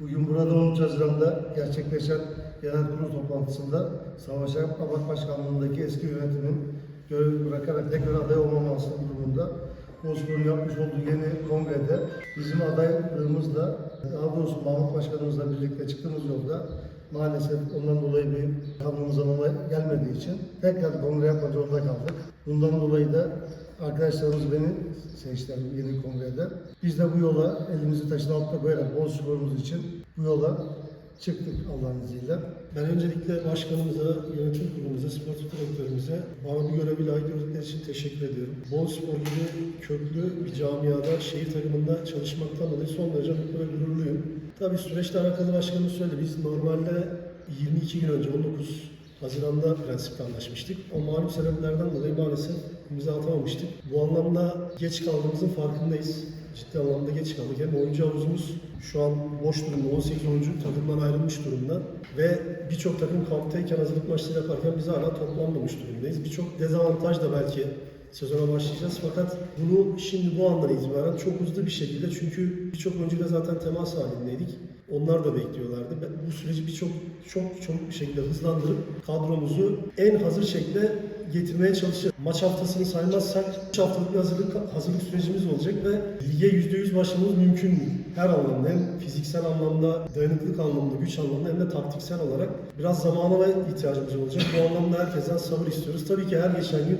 Bugün burada 13 Haziran'da gerçekleşen genel kurul toplantısında Savaş Babak Başkanlığı'ndaki eski yönetimin görev bırakarak tekrar aday olmaması durumunda Bozkur'un yapmış olduğu yeni kongrede bizim adaylığımızla daha doğrusu Mahmut Başkanımızla birlikte çıktığımız yolda maalesef ondan dolayı bir kanunumuz amala gelmediği için tekrar kongre yapmak zorunda kaldık. Bundan dolayı da arkadaşlarımız beni seçtiler yeni kongrede. Biz de bu yola elimizi taşın altına koyarak Bozkur'umuz için bu yola çıktık Allah'ın izniyle. Ben öncelikle başkanımıza, yönetim kurulumuza, spor direktörümüze bana bu görevi layık gördükleri için teşekkür ediyorum. Bol Spor gibi köklü bir camiada, şehir takımında çalışmaktan dolayı son derece mutlu ve gururluyum. Tabii süreçle alakalı başkanımız söyledi. Biz normalde 22 gün önce 19 Haziran'da prensipte anlaşmıştık. O malum sebeplerden dolayı maalesef imza atamamıştık. Bu anlamda geç kaldığımızın farkındayız. Ciddi anlamda geç kaldık. Hem oyuncu havuzumuz şu an boş durumda. 18 oyuncu takımdan ayrılmış durumda. Ve birçok takım kamptayken hazırlık maçları yaparken biz hala toplanmamış durumdayız. Birçok dezavantaj da belki sezona başlayacağız. Fakat bunu şimdi bu andan itibaren çok hızlı bir şekilde çünkü birçok oyuncuyla zaten temas halindeydik. Onlar da bekliyorlardı. Ben bu süreci birçok çok çok bir şekilde hızlandırıp kadromuzu en hazır şekilde getirmeye çalışacağız. Maç haftasını saymazsak 3 haftalık bir hazırlık, hazırlık sürecimiz olacak ve lige %100 başlamamız mümkün değil. Her anlamda hem fiziksel anlamda, dayanıklılık anlamda, güç anlamda hem de taktiksel olarak biraz zamana ihtiyacımız olacak. Bu anlamda herkesten sabır istiyoruz. Tabii ki her geçen gün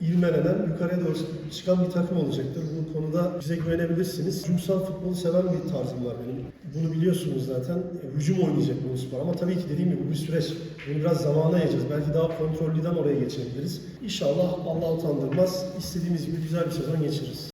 ilmelenen, yukarıya doğru çıkan bir takım olacaktır. Bu konuda bize güvenebilirsiniz. Hücumsal futbolu seven bir tarzım var benim. Bunu biliyorsunuz zaten. E, Hücum oynayacak bu spor ama tabii ki dediğim gibi bu bir süreç. Bunu biraz zamana yayacağız. Belki daha kontrollüden oraya geçebiliriz. İnşallah Allah utandırmaz. İstediğimiz gibi güzel bir sezon geçiririz.